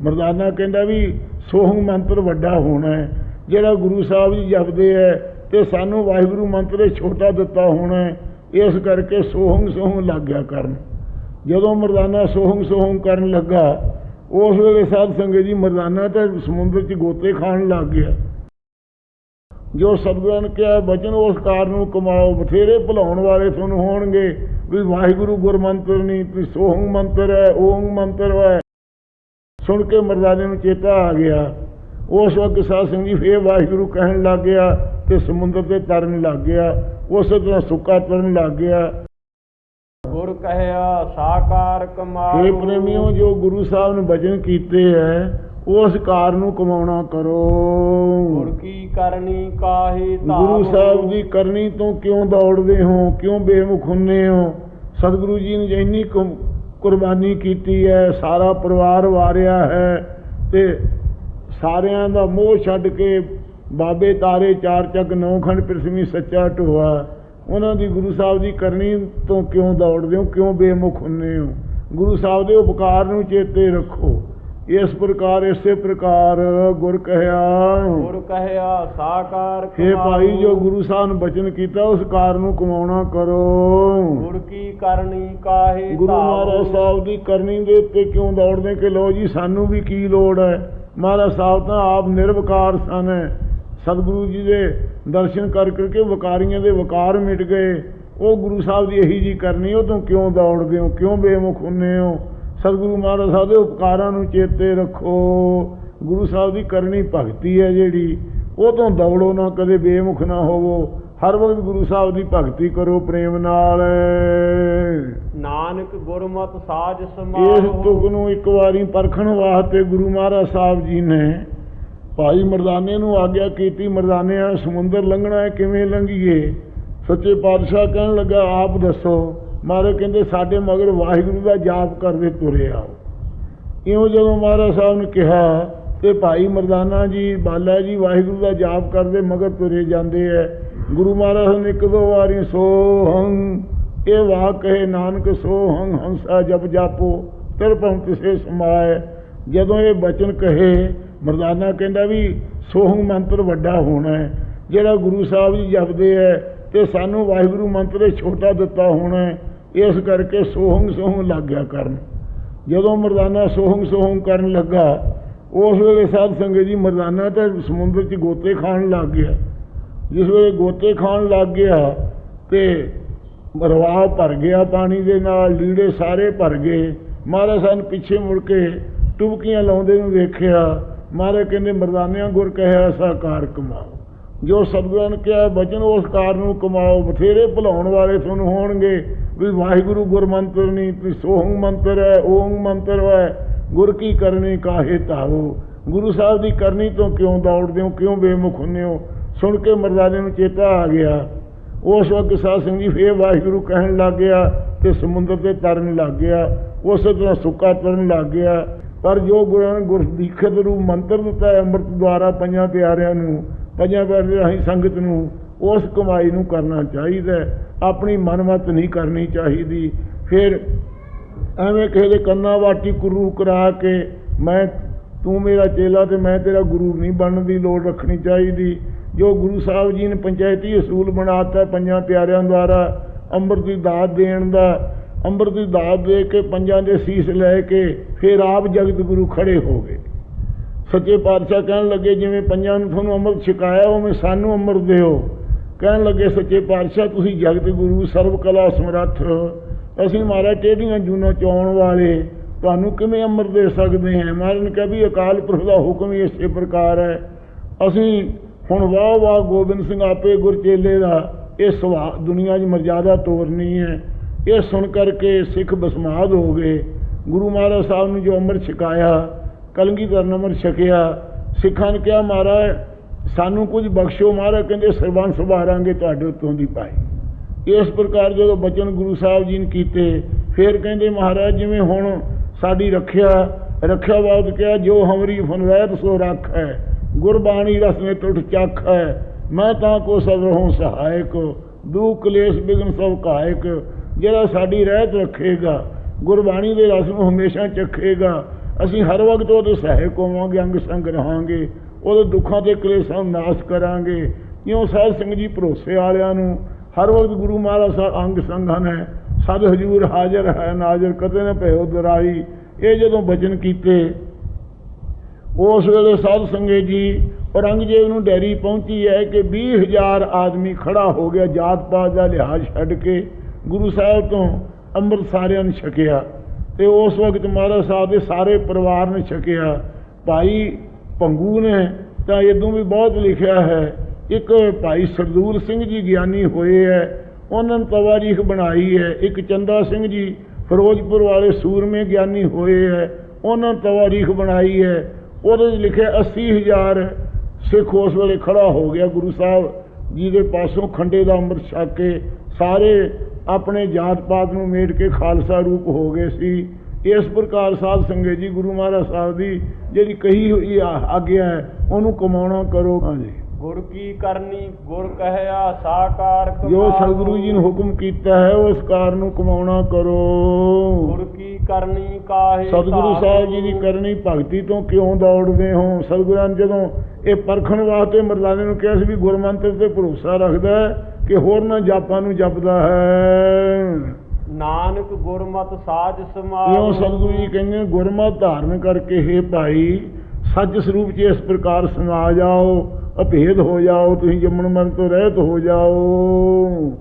ਮਰਦਾਨਾ ਕਹਿੰਦਾ ਵੀ ਸੋਹੰ ਮੰਤਰ ਵੱਡਾ ਹੋਣਾ ਹੈ, ਜਿਹੜਾ ਗੁਰੂ ਸਾਹਿਬ ਜੀ ਜਪਦੇ ਹੈ ਤੇ ਸਾਨੂੰ ਵਾਹਿਗੁਰੂ ਮੰਤਰ ਛੋਟਾ ਦਿੱਤਾ ਹੋਣਾ ਇਸ ਕਰਕੇ ਸੋਹੰਗ ਸੋਹੰ ਲੱਗ ਗਿਆ ਕਰਨ। ਜਦੋਂ ਮਰਦਾਨਾ ਸੋਹੰਗ ਸੋਹੰ ਕਰਨ ਲੱਗਾ, ਉਸ ਵੇਲੇ ਸਾਧ ਸੰਗਤ ਜੀ ਮਰਦਾਨਾ ਤਾਂ ਸਮੁੰਦਰ 'ਚ ਗੋਤੇ ਖਾਣ ਲੱਗ ਗਿਆ। ਜੋ ਸਤਿਗੁਰਾਂ ਨੇ ਕਿਹਾ, ਬਚਨ ਉਸ ਕਾਰ ਨੂੰ ਕਮਾਓ, ਬਥੇਰੇ ਭੁਲਾਉਣ ਵਾਲੇ ਤੁਹਾਨੂੰ ਹੋਣਗੇ, ਵੀ ਵਾਹਿਗੁਰੂ ਗੁਰਮੰਤਰ ਨਹੀਂ ਤੇ ਸੋਹੰ ਮੰਤਰ ਹੈ ਓਮ ਮੰਤਰ ਹੈ। ਸੁਣ ਕੇ ਮਰਦਾਨੇ ਨੂੰ ਚੇਤਾ ਆ ਗਿਆ। ਉਸ ਵਕਤ ਸਾਧ ਸੰਗਤ ਜੀ ਫੇਰ ਵਾਹਿਗੁਰੂ ਕਹਿਣ ਲੱਗ ਗਿਆ ਤੇ ਸਮੁੰਦਰ ਤੇ ਤਰਨ ਲੱਗ ਗਿਆ। ਉਸੇ ਤਰ੍ਹਾਂ ਸੁੱਕਾ ਤਰਨ ਲੱਗ ਗਿਆ। ਗੁਰ ਕਹਿਆ ਸਾਕਾਰ ਕਮਾਰੂ ਇਹ ਪ੍ਰੇਮੀਓ ਜੋ ਗੁਰੂ ਸਾਹਿਬ ਨੇ ਬਚਨ ਕੀਤੇ ਹੈ ਉਸ ਕਾਰ ਨੂੰ ਕਮਾਉਣਾ ਕਰੋ। ਗੁਰ ਕੀ ਕਰਨੀ ਕਾਹੀ ਗੁਰੂ ਸਾਹਿਬ ਦੀ ਕਰਨੀ ਤੋਂ ਕਿਉਂ ਦੌੜਦੇ ਹੋ? ਕਿਉਂ ਬੇਮੁਖ ਹੁੰਨੇ ਹੋ? ਸਤਿਗੁਰੂ ਜੀ ਨੇ ਇੰਨੀ ਕੁ- ਕੁਰਬਾਨੀ ਕੀਤੀ ਹੈ, ਸਾਰਾ ਪਰਿਵਾਰ ਵਾਰਿਆ ਹੈ ਤੇ ਸਾਰਿਆਂ ਦਾ ਮੋਹ ਛੱਡ ਕੇ ਬਾਬੇ ਤਾਰੇ ਚਾਰ ਚੱਕ ਨੌਖੰਡ ਪ੍ਰਿਥਵੀ ਸੱਚਾ ਢੋਆ। ਉਹਨਾਂ ਦੀ ਗੁਰੂ ਸਾਹਿਬ ਦੀ ਕਰਨੀ ਤੋਂ ਕਿਉਂ ਦੌੜਦੇ ਹੋ? ਕਿਉਂ ਬੇਮੁਖ ਹੁੰਨੇ ਹੋ? ਗੁਰੂ ਸਾਹਿਬ ਦੇ ਉਪਕਾਰ ਨੂੰ ਚੇਤੇ ਰੱਖੋ। ਇਸ ਪ੍ਰਕਾਰ ਇਸੇ ਪ੍ਰਕਾਰ ਗੁਰ ਕਹਿਆ। ਗੁਰ ਕਹਿਆ ਸਾਕਾਰ ਹੇ ਭਾਈ। ਜੋ ਗੁਰੂ ਸਾਹਿਬ ਨੇ ਬਚਨ ਕੀਤਾ ਉਸ ਕਾਰ ਨੂੰ ਕਮਾਉਣਾ ਕਰੋ। ਗੁਰ ਕੀ ਕਰਨੀ ਕਾਹੀ ਗੁਰੂ। ਮਹਾਰਾਜ ਸਾਹਿਬ ਦੀ ਕਰਨੀ ਦੇ ਉੱਤੇ ਕਿਉਂ ਦੌੜਦੇ ਕਿ ਲੋ ਜੀ ਸਾਨੂੰ ਵੀ ਕੀ ਲੋੜ ਹੈ? ਮਹਾਰਾਜ ਸਾਹਿਬ ਤਾਂ ਆਪ ਨਿਰਵਕਾਰ ਸਨ। ਸਤਿਗੁਰੂ ਜੀ ਦੇ ਦਰਸ਼ਨ ਕਰ ਕਰਕੇ ਵਕਾਰੀਆਂ ਦੇ ਵਕਾਰ ਮਿਟ ਗਏ। ਉਹ ਗੁਰੂ ਸਾਹਿਬ ਦੀ ਇਹੀ ਜੀ ਕਰਨੀ ਉਹ ਤੋਂ ਕਿਉਂ ਦੌੜਦੇ ਹੋ? ਕਿਉਂ ਬੇਮੁਖ ਹੁੰਨੇ ਹੋ? ਸਤਿਗੁਰੂ ਮਹਾਰਾਜ ਸਾਹਿਬ ਦੇ ਉਪਕਾਰਾਂ ਨੂੰ ਚੇਤੇ ਰੱਖੋ। ਗੁਰੂ ਸਾਹਿਬ ਦੀ ਕਰਨੀ ਭਗਤੀ ਹੈ ਜਿਹੜੀ ਉਹ ਤੋਂ ਦੌੜੋ ਨਾ ਕਦੇ ਬੇਮੁਖ ਨਾ ਹੋਵੋ। ਹਰ ਵਕਤ ਗੁਰੂ ਸਾਹਿਬ ਦੀ ਭਗਤੀ ਕਰੋ ਪ੍ਰੇਮ ਨਾਲ। ਨਾਨਕ ਗੁਰਮਤਿ ਸਾਜ ਇਸ ਸਮਾਰੋ ਤੁਕ ਨੂੰ ਇੱਕ ਵਾਰੀ ਪਰਖਣ ਵਾਸਤੇ ਗੁਰੂ ਮਹਾਰਾਜ ਸਾਹਿਬ ਜੀ ਨੇ ਭਾਈ ਮਰਦਾਨੇ ਨੂੰ ਆਗਿਆ ਕੀਤੀ। ਮਰਦਾਨੇ ਆ ਸਮੁੰਦਰ ਲੰਘਣਾ ਹੈ ਕਿਵੇਂ ਲੰਘੀਏ? ਸੱਚੇ ਪਾਤਸ਼ਾਹ ਕਹਿਣ ਲੱਗਾ ਆਪ ਦੱਸੋ ਮਹਾਰਾਜ ਕਹਿੰਦੇ, ਸਾਡੇ ਮਗਰ ਵਾਹਿਗੁਰੂ ਦਾ ਜਾਪ ਕਰਦੇ ਤੁਰੇ ਆਓ। ਇਉਂ ਜਦੋਂ ਮਹਾਰਾਜ ਸਾਹਿਬ ਨੇ ਕਿਹਾ, ਤੇ ਭਾਈ ਮਰਦਾਨਾ ਜੀ, ਬਾਲਾ ਜੀ ਵਾਹਿਗੁਰੂ ਦਾ ਜਾਪ ਕਰਦੇ ਮਗਰ ਤੁਰੇ ਜਾਂਦੇ ਐ। ਗੁਰੂ ਮਹਾਰਾਜ ਨੇ ਇੱਕ ਦੋ ਵਾਰੀ ਸੋਹੰ, ਇਹ ਵਾਕ ਕਹੇ, ਨਾਨਕ ਸੋਹੰ, ਹੰਸਾ ਜਪ ਜਾਪੋ ਤੇਰ ਤਿਸੇ ਸਮਾਏ। ਜਦੋਂ ਇਹ ਬਚਨ ਕਹੇ, ਮਰਦਾਨਾ ਕਹਿੰਦਾ ਵੀ ਸੋਹੰ ਮੰਤਰ ਵੱਡਾ ਹੋਣਾ ਹੈ ਜਿਹੜਾ ਗੁਰੂ ਸਾਹਿਬ ਜੀ ਜਪਦੇ ਐ, ਤੇ ਸਾਨੂੰ ਵਾਹਿਗੁਰੂ ਮੰਤਰ ਛੋਟਾ ਦਿੱਤਾ ਹੋਣਾ ਹੈ ਇਸ ਕਰਕੇ ਸੋਹੰਗ ਸੋਹੰ ਲੱਗ ਗਿਆ ਕਰਨ। ਜਦੋਂ ਮਰਦਾਨਾ ਸੋਹੰਗ ਸੋਹੰਗ ਕਰਨ ਲੱਗਾ, ਉਸ ਵੇਲੇ ਸਾਧ ਸੰਗਤ ਜੀ ਮਰਦਾਨਾ ਤਾਂ ਸਮੁੰਦਰ 'ਚ ਗੋਤੇ ਖਾਣ ਲੱਗ ਗਿਆ। ਜਿਸ ਵੇਲੇ ਗੋਤੇ ਖਾਣ ਲੱਗ ਗਿਆ ਤੇ ਰਵਾ ਭਰ ਗਿਆ ਪਾਣੀ ਦੇ ਨਾਲ, ਲੀੜੇ ਸਾਰੇ ਭਰ ਗਏ। ਮਹਾਰਾਜ ਸਾਨੂੰ ਪਿੱਛੇ ਮੁੜ ਕੇ ਟੁਬਕੀਆਂ ਲਾਉਂਦੇ ਨੂੰ ਵੇਖਿਆ। ਮਹਾਰਾਜ ਕਹਿੰਦੇ, ਮਰਦਾਨਿਆਂ ਗੁਰ ਕਹਿਆ ਸਾਕਾਰ ਕਮਾਓ। ਜੋ ਸਤਿਗੁਰਾਂ ਨੇ ਕਿਹਾ, ਬਚਨ ਉਸ ਕਾਰ ਨੂੰ ਕਮਾਓ। ਬਥੇਰੇ ਭੁਲਾਉਣ ਵਾਲੇ ਤੁਹਾਨੂੰ ਹੋਣਗੇ। ਵੀ ਵਾਹਿਗੁਰੂ ਗੁਰਮੰਤਰ ਨਹੀਂ ਤੇ ਸੋਹੰ ਮੰਤਰ ਹੈ ਓਮ ਮੰਤਰ ਹੈ। ਗੁਰ ਕੀ ਕਰਨੀ, ਕਾਹੇ ਧਾਵੋ? ਗੁਰੂ ਸਾਹਿਬ ਦੀ ਕਰਨੀ ਤੋਂ ਕਿਉਂ ਦੌੜਦੇ ਹੋ? ਕਿਉਂ ਬੇਮੁਖ ਹੁੰਨੇ ਹੋ? ਸੁਣ ਕੇ ਮਰਦਾਨੇ ਨੂੰ ਚੇਤਾ ਆ ਗਿਆ। ਉਸ ਵਕਤ ਸਾਧ ਸਿੰਘ ਜੀ ਫੇਰ ਵਾਹਿਗੁਰੂ ਕਹਿਣ ਲੱਗ ਗਿਆ ਤੇ ਸਮੁੰਦਰ ਤੇ ਤਰਨ ਲੱਗ ਗਿਆ। ਉਸੇ ਤਰ੍ਹਾਂ ਸੁੱਕਾ ਤਰਨ ਲੱਗ ਗਿਆ। ਪਰ ਜੋ ਗੁਰਾਂ ਨੇ ਗੁਰਦੀਖਤ ਰੂਪ ਮੰਤਰ ਦਿੱਤਾ ਅੰਮ੍ਰਿਤ ਦੁਆਰਾ ਪੰਜਾਂ ਪਿਆਰਿਆਂ ਨੂੰ ਪੰਜਾਂ ਪਿਆਰਿਆਂ ਰਾਹੀਂ ਸੰਗਤ ਨੂੰ ਉਸ ਕਮਾਈ ਨੂੰ ਕਰਨਾ ਚਾਹੀਦਾ ਆਪਣੀ ਮਨਮਤ ਨਹੀਂ ਕਰਨੀ ਚਾਹੀਦੀ। ਫਿਰ ਐਵੇਂ ਕਿਸੇ ਦੇ ਕੰਨਾਂ ਵਾਟੀ ਕੁਰੂ ਕਰਾ ਕੇ ਮੈਂ, ਤੂੰ ਮੇਰਾ ਚੇਲਾ ਤੇ ਮੈਂ ਤੇਰਾ ਗੁਰੂ ਨਹੀਂ ਬਣਨ ਦੀ ਲੋੜ ਰੱਖਣੀ ਚਾਹੀਦੀ। ਜੋ ਗੁਰੂ ਸਾਹਿਬ ਜੀ ਨੇ ਪੰਚਾਇਤੀ ਅਸੂਲ ਬਣਾਤਾ ਪੰਜਾਂ ਪਿਆਰਿਆਂ ਦੁਆਰਾ ਅੰਮ੍ਰਿਤ ਦੀ ਦਾਤ ਦੇਣ ਦਾ ਅੰਮ੍ਰਿਤ ਦੀ ਦਾਤ ਦੇ ਕੇ ਪੰਜਾਂ ਦੇ ਸੀਸ ਲੈ ਕੇ ਫਿਰ ਆਪ ਜਗਤ ਗੁਰੂ ਖੜੇ ਹੋ ਗਏ। ਸੱਚੇ ਪਾਤਸ਼ਾਹ ਕਹਿਣ ਲੱਗੇ, ਜਿਵੇਂ ਪੰਜਾਂ ਨੂੰ ਤੁਹਾਨੂੰ ਅੰਮ੍ਰਿਤ ਛਕਾਇਆ ਉਵੇਂ ਸਾਨੂੰ ਅੰਮ੍ਰਿਤ ਦਿਓ। ਕਹਿਣ ਲੱਗੇ, ਸੱਚੇ ਪਾਤਸ਼ਾਹ, ਤੁਸੀਂ ਜਗਤ ਗੁਰੂ ਸਰਬ ਕਲਾ, ਸਮਰੱਥ। ਅਸੀਂ ਮਹਾਰਾਜ ਟੇਢੀਆਂ ਜੂਨਾਂ ਚ ਵਾਲੇ? ਤੁਹਾਨੂੰ ਕਿਵੇਂ ਅੰਮ੍ਰਿਤ ਦੇ ਸਕਦੇ ਹਾਂ? ਮਹਾਰਾਜ ਨੇ ਕਿਹਾ ਵੀ ਅਕਾਲ ਪੁਰਖ ਦਾ ਹੁਕਮ ਹੀ ਇਸੇ ਪ੍ਰਕਾਰ ਹੈ। ਅਸੀਂ ਹੁਣ ਵਾਹ ਵਾਹ ਗੋਬਿੰਦ ਸਿੰਘ ਆਪੇ ਗੁਰਚੇਲੇ ਦਾ, ਇਹ ਸੁਭਾਅ ਦੁਨੀਆ 'ਚ ਮਰਜ਼ਾਦਾ ਤੋਰਨੀ ਹੈ। ਇਹ ਸੁਣ ਕਰਕੇ ਸਿੱਖ ਬਸਮਾਦ ਹੋ ਗਏ। ਗੁਰੂ ਮਹਾਰਾਜ ਸਾਹਿਬ ਨੂੰ ਜੋ ਅੰਮ੍ਰਿਤ ਛਕਾਇਆ ਕਲਗੀਧਰ ਨੇ ਛਕਿਆ। ਸਿੱਖਾਂ ਨੇ ਕਿਹਾ, ਮਹਾਰਾਜ, ਸਾਨੂੰ ਕੁਝ ਬਖਸ਼ੋ ਮਹਾਰਾਜ। ਕਹਿੰਦੇ, ਸਰਬੰਸ ਸੁਭਾਰਾਂਗੇ ਤੁਹਾਡੇ ਉੱਤੋਂ ਦੀ ਪਾਈ। ਇਸ ਪ੍ਰਕਾਰ ਜਦੋਂ ਬਚਨ ਗੁਰੂ ਸਾਹਿਬ ਜੀ ਨੇ ਕੀਤੇ, ਫਿਰ ਕਹਿੰਦੇ, ਮਹਾਰਾਜ, ਜਿਵੇਂ ਹੁਣ ਸਾਡੀ ਰੱਖਿਆ ਰੱਖਿਆ ਬਾਬਤ ਕਿਹਾ, ਜੋ ਹਮਰੀ ਫਨਵੈਤ ਸੋ ਰੱਖ ਹੈ ਗੁਰਬਾਣੀ ਰਸ ਨੇ ਟੁੱਟ ਚੱਖ ਹੈ ਮੈਂ ਤਾਂ ਕੋ ਸਭ ਰਹੂੰ ਸਹਾਇਕ ਦੂ ਕਲੇਸ਼ ਬਿਗਨ ਸਭ ਕਾਇਕ ਜਿਹੜਾ ਸਾਡੀ ਰਹਿਤ ਰੱਖੇਗਾ, ਗੁਰਬਾਣੀ ਦੇ ਰਸ ਨੂੰ ਹਮੇਸ਼ਾ ਚੱਖੇਗਾ ਅਸੀਂ ਹਰ ਵਕਤ ਉਹਦੇ ਸਹਾਇਕ ਹੋਵਾਂਗੇ, ਅੰਗ ਸੰਗ ਰਹਾਂਗੇ, ਉਹਦੇ ਦੁੱਖਾਂ ਤੇ ਕਲੇਸ਼ਾਂ ਨੂੰ ਨਾਸ਼ ਕਰਾਂਗੇ। ਕਿਉਂ ਸਾਹਿਬ ਸਿੰਘ ਜੀ ਭਰੋਸੇ ਵਾਲਿਆਂ ਨੂੰ ਹਰ ਵਕਤ ਗੁਰੂ ਮਹਾਰਾਜ ਸਾਹਿਬ ਅੰਗ ਸੰਗ ਹਨ ਹੈ ਸਦ ਹਜੂਰ ਹਾਜ਼ਰ ਹੈ, ਨਾਜ਼ਰ ਕਦੇ ਨਾ ਭਇਓ ਦੁਰਾਈ। ਇਹ ਜਦੋਂ ਬਚਨ ਕੀਤੇ, ਉਸ ਵੇਲੇ ਸਾਧ ਸੰਗਤ ਜੀ ਔਰੰਗਜ਼ੇਬ ਨੂੰ ਡੈਰੀ ਪਹੁੰਚੀ ਹੈ ਕਿ 20000 ਆਦਮੀ ਖੜਾ ਹੋ ਗਿਆ ਜਾਤ ਪਾਤ ਦਾ ਲਿਹਾਜ਼ ਛੱਡ ਕੇ ਗੁਰੂ ਸਾਹਿਬ ਤੋਂ ਅੰਮ੍ਰਿਤ ਸਾਰਿਆਂ ਨੇ ਛਕਿਆ। ਤੇ ਉਸ ਵਕਤ ਮਹਾਰਾਜ ਸਾਹਿਬ ਦੇ ਸਾਰੇ ਪਰਿਵਾਰ ਨੇ ਛਕਿਆ। ਭਾਈ ਪੰਗੂ ਨੇ ਤਾਂ ਇਦੋਂ ਵੀ ਬਹੁਤ ਲਿਖਿਆ ਹੈ, ਇੱਕ ਭਾਈ ਸਰਦੂਲ ਸਿੰਘ ਜੀ ਗਿਆਨੀ ਹੋਏ ਹੈ, ਉਹਨਾਂ ਨੇ ਤਵਾਰੀਖ ਬਣਾਈ ਹੈ। ਇੱਕ ਚੰਦਾ ਸਿੰਘ ਜੀ ਫਿਰੋਜ਼ਪੁਰ ਵਾਲੇ ਸੂਰਮੇ ਗਿਆਨੀ ਹੋਏ ਹੈ, ਉਹਨਾਂ ਨੇ ਤਵਾਰੀਖ ਬਣਾਈ ਹੈ। ਉਹਦੇ 'ਚ ਲਿਖਿਆ 80000 ਸਿੱਖ ਉਸ ਵੇਲੇ ਖੜਾ ਹੋ ਗਿਆ ਗੁਰੂ ਸਾਹਿਬ ਜੀ ਦੇ ਪਾਸੋਂ ਖੰਡੇ ਦਾ ਅੰਮ੍ਰਿਤ ਛਕ ਕੇ। ਸਾਰੇ ਆਪਣੇ ਜਾਤ ਪਾਤ ਨੂੰ ਮੇਟ ਕੇ ਖਾਲਸਾ ਰੂਪ ਹੋ ਗਏ ਸੀ। ਇਸ ਪ੍ਰਕਾਰ ਸਾਧ ਸੰਗਤ ਜੀ ਗੁਰੂ ਮਹਾਰਾਜ ਸਾਹਿਬ ਦੀ ਜਿਹੜੀ ਕਹੀ ਹੋਈ ਆਗਿਆ ਹੈ ਉਹਨੂੰ ਕਮਾਉਣਾ ਕਰੋ। ਹਾਂਜੀ। ਗੁਰ ਕੀ ਕਰਨੀ ਗੁਰ ਕਹਿਆ ਸਾਕਾਰ ਜੋ। ਸਤਿਗੁਰੂ ਜੀ ਨੇ ਹੁਕਮ ਕੀਤਾ ਹੈ ਉਸ ਕਾਰ ਨੂੰ ਕਮਾਉਣਾ ਕਰੋ। ਗੁਰ ਕੀ ਕਰਨੀ ਕਾਹੇ ਸਤਿਗੁਰੂ ਸਾਹਿਬ ਜੀ ਦੀ ਕਰਨੀ ਭਗਤੀ ਤੋਂ ਕਿਉਂ ਦੌੜਦੇ ਹੋ? ਸਤਿਗੁਰਾਂ ਜਦੋਂ ਇਹ ਪਰਖਣ ਵਾਸਤੇ ਮਰਦਾਨੇ ਨੂੰ ਕਿਹਾ ਸੀ ਵੀ ਗੁਰਮੰਤਰ ਤੇ ਭਰੋਸਾ ਰੱਖਦਾ ਹੈ ਕਿ ਹੋਰ ਨਾ ਜਾਪਾਂ ਨੂੰ ਜਪਦਾ ਹੈ। ਨਾਨਕ ਗੁਰਮਤਿ ਸਾਜ ਸਮਾਉ ਇਉਂ ਸਤਿਗੁਰੂ ਜੀ ਕਹਿੰਦੇ ਗੁਰਮਤਿ ਧਾਰਨ ਕਰਕੇ हे ਭਾਈ ਸੱਚ ਸਰੂਪ 'ਚ ਇਸ ਪ੍ਰਕਾਰ ਸਮਾ ਜਾਓ ਅਭੇਦ ਹੋ ਜਾਓ ਤੁਸੀਂ ਜੰਮਣ ਮਰਨ ਤੋਂ ਰਹਿਤ ਹੋ ਜਾਓ।